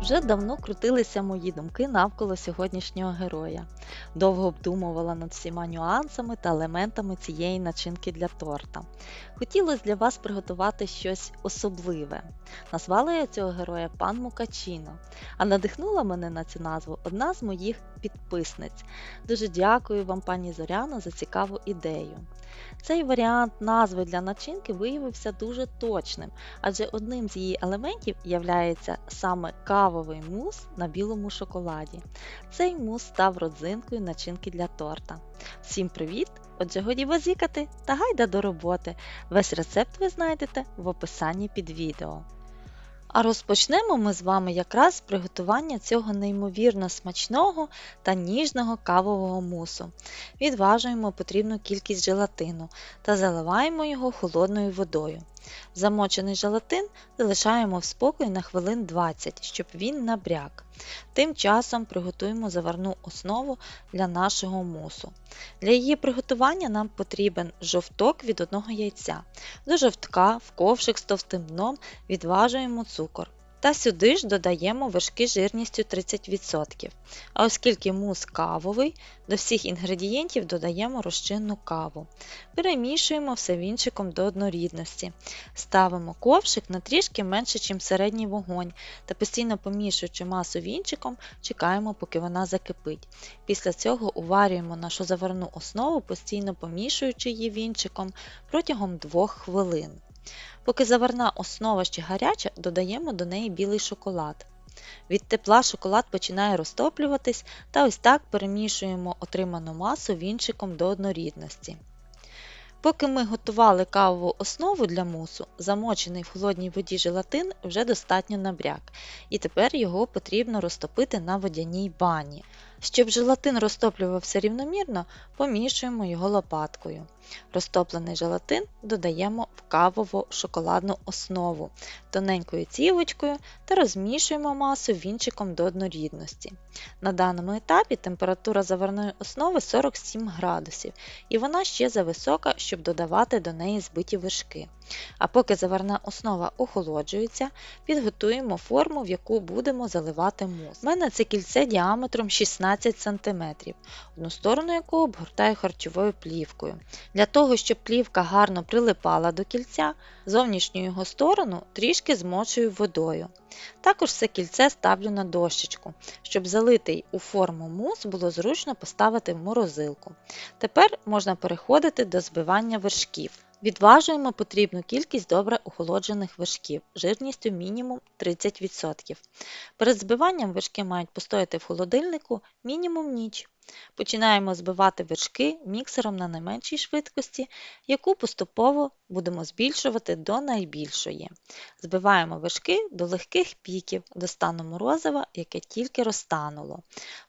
Вже давно крутилися мої думки навколо сьогоднішнього героя. Довго обдумувала над всіма нюансами та елементами цієї начинки для торта. Хотілося для вас приготувати щось особливе. Назвала я цього героя пан Мукачіно, а надихнула мене на цю назву одна з моїх підписниць. Дуже дякую вам, пані Зоряно, за цікаву ідею. Цей варіант назви для начинки виявився дуже точним, адже одним з її елементів являється саме кавовий мус на білому шоколаді. Цей мус став родзинкою начинки для торта. Всім привіт! Отже, годі базікати та гайда до роботи. Весь рецепт ви знайдете в описанні під відео. А розпочнемо ми з вами якраз з приготування цього неймовірно смачного та ніжного кавового мусу. Відважуємо потрібну кількість желатину та заливаємо його холодною водою. Замочений желатин залишаємо в спокій на хвилин 20, щоб він набряк. Тим часом приготуємо заварну основу для нашого мусу. Для її приготування нам потрібен жовток від одного яйця. До жовтка в ковшик з товстим дном відважуємо цукор. Та сюди ж додаємо вершки жирністю 30%. А оскільки мус кавовий, до всіх інгредієнтів додаємо розчинну каву. Перемішуємо все вінчиком до однорідності. Ставимо ковшик на трішки менше, ніж середній вогонь, та постійно помішуючи масу вінчиком, чекаємо, поки вона закипить. Після цього уварюємо нашу заварну основу, постійно помішуючи її вінчиком протягом 2 хвилин. Поки заварна основа ще гаряча, додаємо до неї білий шоколад. Від тепла шоколад починає розтоплюватись та ось так перемішуємо отриману масу вінчиком до однорідності. Поки ми готували кавову основу для мусу, замочений в холодній воді желатин вже достатньо набряк, і тепер його потрібно розтопити на водяній бані. Щоб желатин розтоплювався рівномірно, помішуємо його лопаткою. Розтоплений желатин додаємо в кавову шоколадну основу тоненькою цівочкою та розмішуємо масу вінчиком до однорідності. На даному етапі температура заварної основи 47 градусів, і вона ще зависока, щоб додавати до неї збиті вершки. А поки заварна основа охолоджується, підготуємо форму, в яку будемо заливати мус. У мене це кільце діаметром 16 см, одну сторону якого обгортаю харчовою плівкою. Для того, щоб плівка гарно прилипала до кільця, зовнішню його сторону трішки змочую водою. Також все кільце ставлю на дощечку, щоб залитий у форму мус було зручно поставити в морозилку. Тепер можна переходити до збивання вершків. Відважуємо потрібну кількість добре охолоджених вершків жирністю мінімум 30%. Перед збиванням вершки мають постояти в холодильнику мінімум ніч. Починаємо збивати вершки міксером на найменшій швидкості, яку поступово будемо збільшувати до найбільшої. Збиваємо вершки до легких піків, до стану морозива, яке тільки розтануло.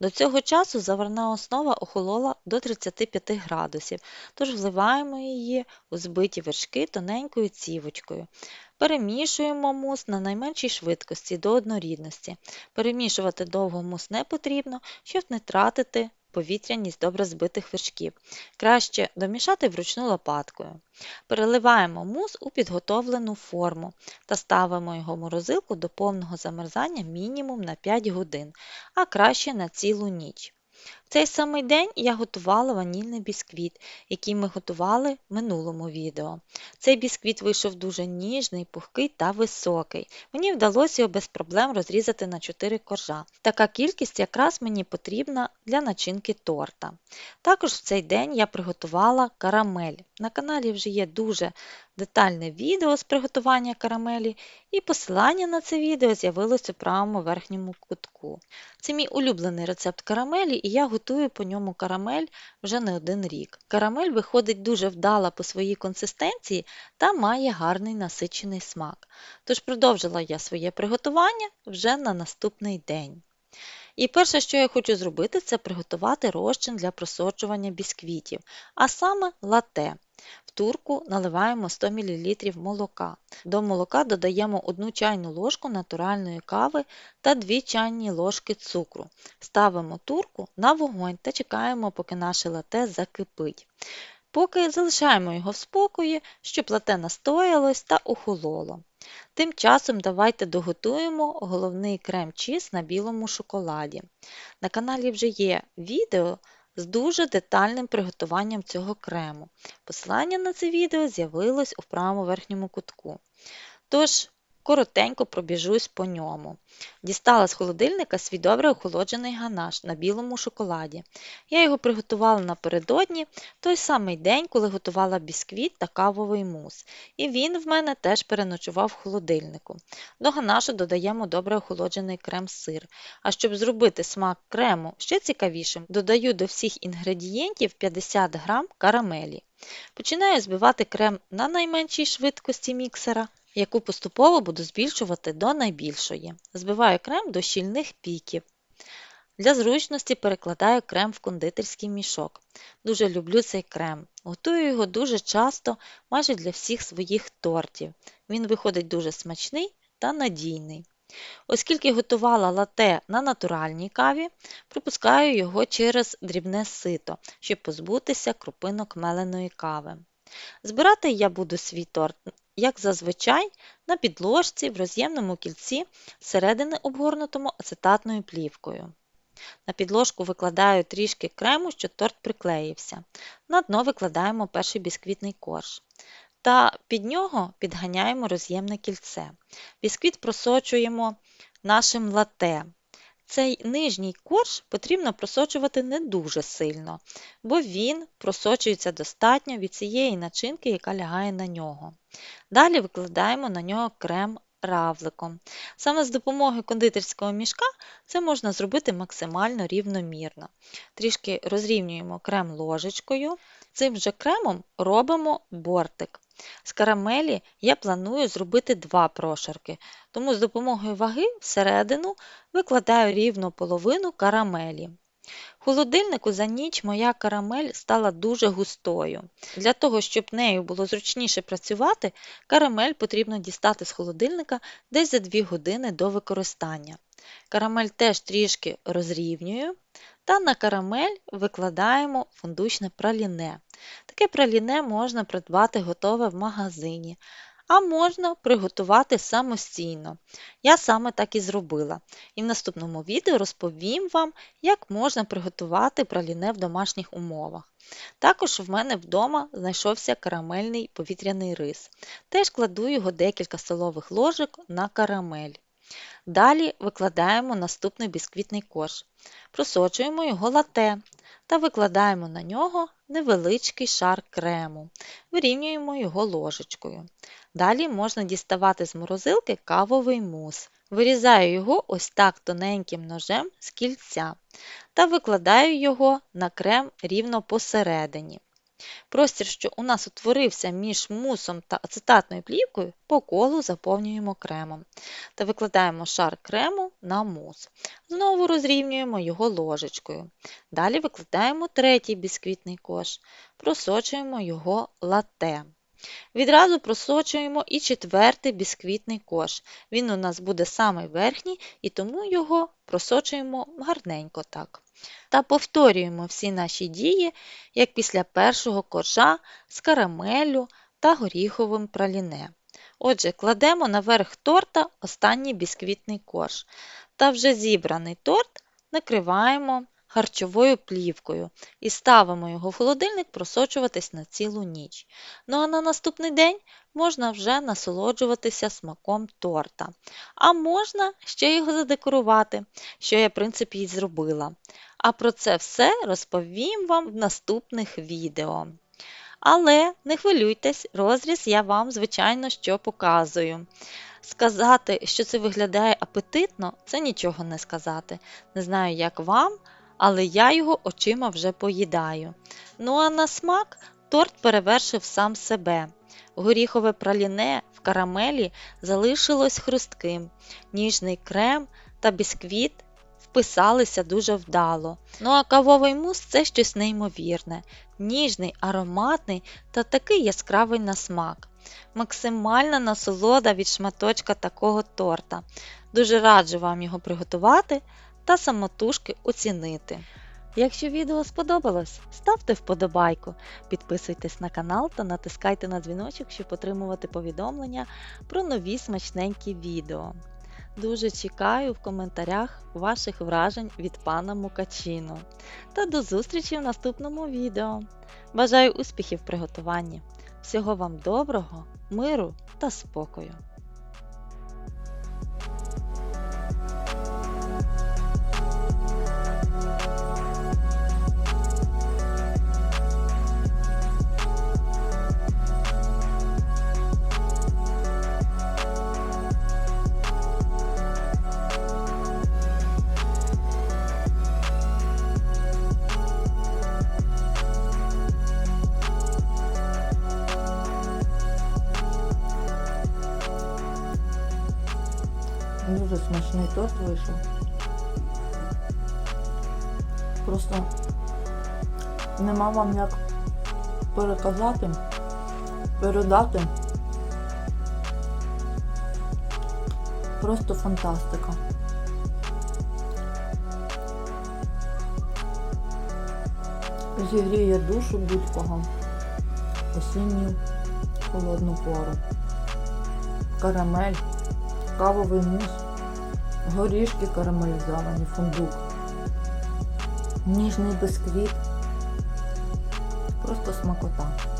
До цього часу заварна основа охолола до 35 градусів, тож вливаємо її у збиті вершки тоненькою цівочкою. Перемішуємо мус на найменшій швидкості до однорідності. Перемішувати довго мус не потрібно, щоб не тратити повітряність добре збитих вершків. Краще домішати вручну лопаткою. Переливаємо мус у підготовлену форму та ставимо його в морозилку до повного замерзання мінімум на 5 годин, а краще на цілу ніч. В цей самий день я готувала ванільний бісквіт, який ми готували в минулому відео. Цей бісквіт вийшов дуже ніжний, пухкий та високий. Мені вдалося його без проблем розрізати на 4 коржа. Така кількість якраз мені потрібна для начинки торта. Також в цей день я приготувала карамель. На каналі вже є дуже детальне відео з приготування карамелі, і посилання на це відео з'явилось у правому верхньому кутку. Це мій улюблений рецепт карамелі, і я готую по ньому карамель вже не один рік. Карамель виходить дуже вдала по своїй консистенції та має гарний насичений смак. Тож продовжила я своє приготування вже на наступний день. І перше, що я хочу зробити, це приготувати розчин для просочування бісквітів, а саме лате. В турку наливаємо 100 мл молока. До молока додаємо 1 чайну ложку натуральної кави та 2 чайні ложки цукру. Ставимо турку на вогонь та чекаємо, поки наше лате закипить. поки залишаємо його в спокої, щоб лате настоялось та охололо. Тим часом давайте доготуємо головний крем-чіз на білому шоколаді. На каналі вже є відео з дуже детальним приготуванням цього крему. Посилання на це відео з'явилось у правому верхньому кутку. Тож, коротенько пробіжусь по ньому. Дістала з холодильника свій добре охолоджений ганаш на білому шоколаді. Я його приготувала напередодні той самий день, коли готувала бісквіт та кавовий мус. І він в мене теж переночував в холодильнику. До ганашу додаємо добре охолоджений крем-сир. А щоб зробити смак крему ще цікавішим, додаю до всіх інгредієнтів 50 г карамелі. Починаю збивати крем на найменшій швидкості міксера яку поступово буду збільшувати до найбільшої. Збиваю крем до щільних піків. Для зручності перекладаю крем в кондитерський мішок. Дуже люблю цей крем. Готую його дуже часто, майже для всіх своїх тортів. Він виходить дуже смачний та надійний. Оскільки готувала лате на натуральній каві, пропускаю його через дрібне сито, щоб позбутися крупинок меленої кави. Збирати я буду свій торт як зазвичай, на підложці в роз'ємному кільці зсередини обгорнутому ацетатною плівкою. На підложку викладаю трішки крему, щоб торт приклеївся. На дно викладаємо перший бісквітний корж. Та під нього підганяємо роз'ємне кільце. Бісквіт просочуємо нашим лате. Цей нижній корж потрібно просочувати не дуже сильно, бо він просочується достатньо від цієї начинки, яка лягає на нього. Далі викладаємо на нього крем равликом. Саме з допомогою кондитерського мішка це можна зробити максимально рівномірно. Трішки розрівнюємо крем ложечкою. Цим же кремом робимо бортик. З карамелі я планую зробити два прошарки, тому з допомогою ваги всередину викладаю рівно половину карамелі. В холодильнику за ніч моя карамель стала дуже густою. Для того, щоб нею було зручніше працювати, карамель потрібно дістати з холодильника десь за 2 години до використання. Карамель теж трішки розрівнюю, та на карамель викладаємо фундучне праліне. Таке праліне можна придбати готове в магазині, а можна приготувати самостійно. Я саме так і зробила. І в наступному відео розповім вам, як можна приготувати праліне в домашніх умовах. Також в мене вдома знайшовся карамельний повітряний рис. Теж кладу його декілька столових ложок на карамель. Далі викладаємо наступний бісквітний корж, просочуємо його лате та викладаємо на нього невеличкий шар крему, вирівнюємо його ложечкою. Далі можна діставати з морозилки кавовий мус. Вирізаю його ось так тоненьким ножем з кільця та викладаю його на крем рівно посередині. Простір, що у нас утворився між мусом та ацетатною плівкою, по колу заповнюємо кремом та викладаємо шар крему на мус. Знову розрівнюємо його ложечкою. Далі викладаємо третій бісквітний кош, просочуємо його лате. Відразу просочуємо і четвертий бісквітний кош. Він у нас буде самий верхній, і тому його просочуємо гарненько так. Та повторюємо всі наші дії, як після першого коржа з карамеллю та горіховим праліне. Отже, кладемо наверх торта останній бісквітний корж. Та вже зібраний торт накриваємо харчовою плівкою і ставимо його в холодильник просочуватись на цілу ніч. Ну а на наступний день можна вже насолоджуватися смаком торта. А можна ще його задекорувати, що я, в принципі, і зробила. А про це все розповім вам в наступних відео. Але не хвилюйтесь, розріз я вам, звичайно, що показую. Сказати, що це виглядає апетитно, це нічого не сказати. Не знаю, як вам, але я його очима вже поїдаю. Ну а на смак торт перевершив сам себе. Горіхове праліне в карамелі залишилось хрустким, ніжний крем та бісквіт вписалися дуже вдало. Ну а кавовий мус це щось неймовірне, ніжний, ароматний та такий яскравий на смак. Максимальна насолода від шматочка такого торта. Дуже раджу вам його приготувати та самотужки оцінити. Якщо відео сподобалось, ставте вподобайку, підписуйтесь на канал та натискайте на дзвіночок, щоб отримувати повідомлення про нові смачненькі відео. Дуже чекаю в коментарях ваших вражень від пана Мукачіно. Та до зустрічі в наступному відео. Бажаю успіхів в приготуванні. Всього вам доброго, миру та спокою! Дуже смачний торт вийшов. Просто нема вам як переказати, передати. Просто фантастика. Зігріє душу будь-кого осінню холодну пору. Карамель кавовий мус, горішки карамелізовані, фундук, ніжний бисквіт. Просто смакота.